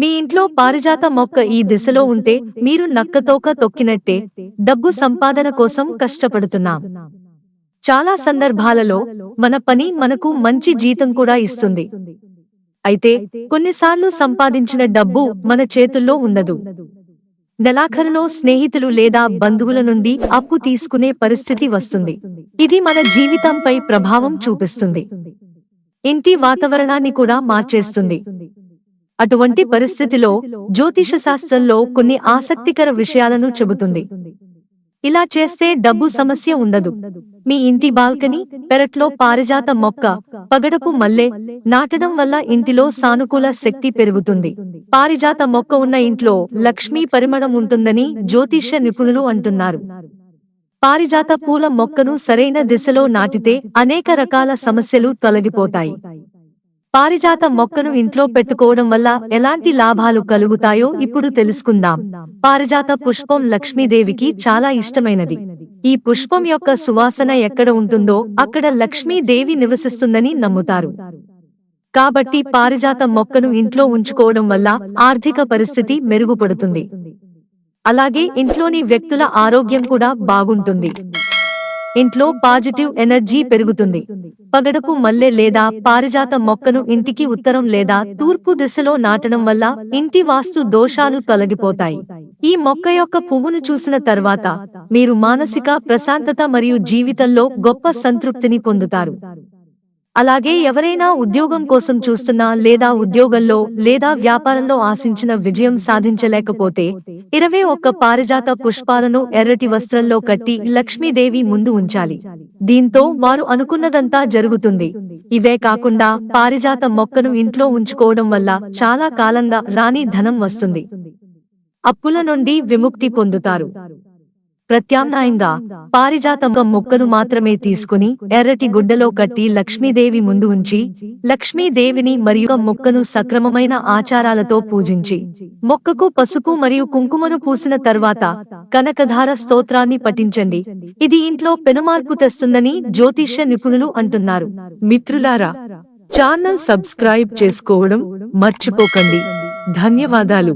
మీ ఇంట్లో పారిజాత మొక్క ఈ దిశలో ఉంటే మీరు నక్కతోక తొక్కినట్టే డబ్బు సంపాదన కోసం కష్టపడుతున్నాం. చాలా సందర్భాలలో మన పని మనకు మంచి జీతం కూడా ఇస్తుంది. అయితే కొన్నిసార్లు సంపాదించిన డబ్బు మన చేతుల్లో ఉండదు. నెలాఖరులో స్నేహితులు లేదా బంధువుల నుండి అప్పు తీసుకునే పరిస్థితి వస్తుంది. ఇది మన జీవితంపై ప్రభావం చూపిస్తుంది. ఇంటి వాతావరణాన్ని కూడా మార్చేస్తుంది. అటువంటి పరిస్థితిలో జ్యోతిష శాస్త్రంలో కొన్ని ఆసక్తికర విషయాలను చెబుతుంది. ఇలా చేస్తే డబ్బు సమస్య ఉండదు. మీ ఇంటి బాల్కనీ పెరట్లో పారిజాత మొక్క పగడపు మల్లె నాటడం వల్ల ఇంటిలో సానుకూల శక్తి పెరుగుతుంది. పారిజాత మొక్క ఉన్న ఇంట్లో లక్ష్మీ పరిమళం ఉంటుందని జ్యోతిష్య నిపుణులు అంటున్నారు. పారిజాత పూల మొక్కను సరైన దిశలో నాటితే అనేక రకాల సమస్యలు తొలగిపోతాయి. పారిజాత మొక్కను ఇంట్లో పెట్టుకోవడం వల్ల ఎలాంటి లాభాలు కలుగుతాయో ఇప్పుడు తెలుసుకుందాం. పారిజాత పుష్పం లక్ష్మీదేవికి చాలా ఇష్టమైనది. ఈ పుష్పం యొక్క సువాసన ఎక్కడ ఉంటుందో అక్కడ లక్ష్మీదేవి నివసిస్తుందని నమ్ముతారు. కాబట్టి పారిజాత మొక్కను ఇంట్లో ఉంచుకోవడం వల్ల ఆర్థిక పరిస్థితి మెరుగుపడుతుంది. అలాగే ఇంట్లోని వ్యక్తుల ఆరోగ్యం కూడా బాగుంటుంది. ఇంట్లో పాజిటివ్ ఎనర్జీ పెరుగుతుంది. పగడపు మల్లె లేదా పారిజాత మొక్కను ఇంటికి ఉత్తరం లేదా తూర్పు దిశలో నాటడం వల్ల ఇంటి వాస్తు దోషాలు తొలగిపోతాయి. ఈ మొక్క యొక్క పువ్వును చూసిన తర్వాత మీరు మానసిక ప్రశాంతత మరియు జీవితంలో గొప్ప సంతృప్తిని పొందుతారు. అలాగే ఎవరైనా ఉద్యోగం కోసం చూస్తున్నా లేదా ఉద్యోగంలో లేదా వ్యాపారంలో ఆశించిన విజయం సాధించలేకపోతే ఇరవై ఒక్క పారిజాత పుష్పాలను ఎర్రటి వస్త్రంలో కట్టి లక్ష్మీదేవి ముందు ఉంచాలి. దీంతో వారు అనుకున్నదంతా జరుగుతుంది. ఇవే కాకుండా పారిజాత మొక్కను ఇంట్లో ఉంచుకోవడం వల్ల చాలా కాలంగా రాణి ధనం వస్తుంది. అప్పుల నుండి విముక్తి పొందుతారు. ప్రత్యామ్నాయంగా పారిజాతం మొక్కను మాత్రమే తీసుకుని ఎర్రటి గుడ్డలో కట్టి లక్ష్మీదేవి ముందు ఉంచి లక్ష్మీదేవిని మరియు మొక్కను సక్రమమైన ఆచారాలతో పూజించి మొక్కకు పసుపు మరియు కుంకుమను పూసిన తర్వాత కనకధార స్తోత్రాన్ని పఠించండి. ఇది ఇంట్లో పెనుమార్పు తెస్తుందని జ్యోతిష్య నిపుణులు అంటున్నారు. మిత్రులారా ఛానల్ సబ్స్క్రైబ్ చేసుకోవడం మర్చిపోకండి. ధన్యవాదాలు.